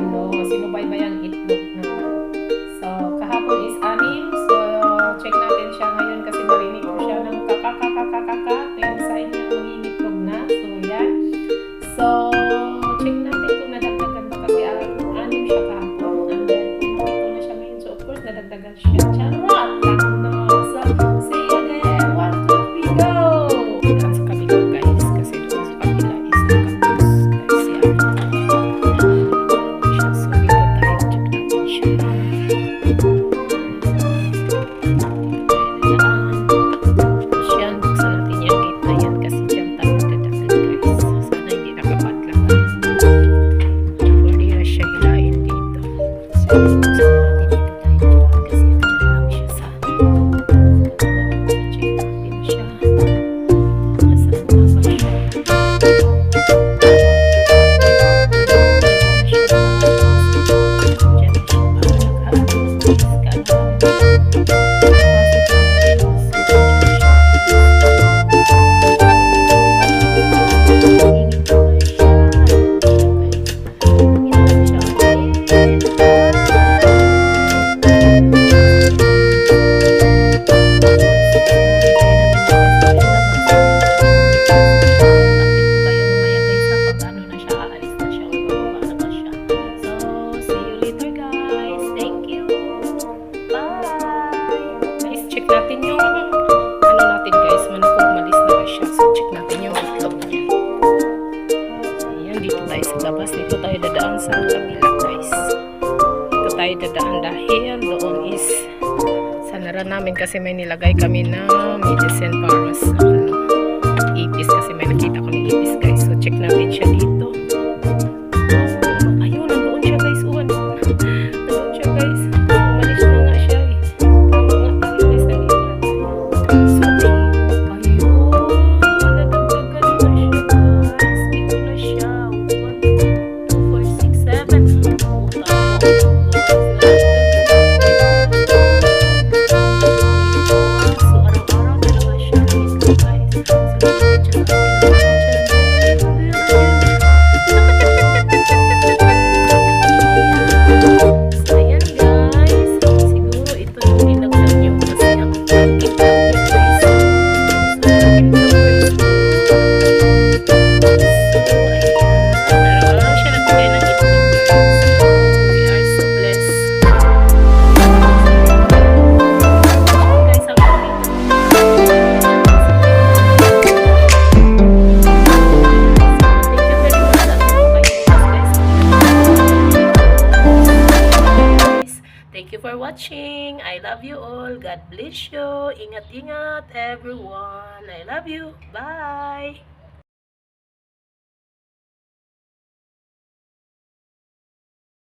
ano, sinubaybayan itlog tabi lang guys dito tayo dadaan dahil doon is sa nara namin kasi may nilagay kami na medicine para sa ano, ipis kasi may nakita ko ng ipis guys. So check natin siya dito. watching. I love you all. God bless you. Ingat-ingat everyone. I love you. Bye!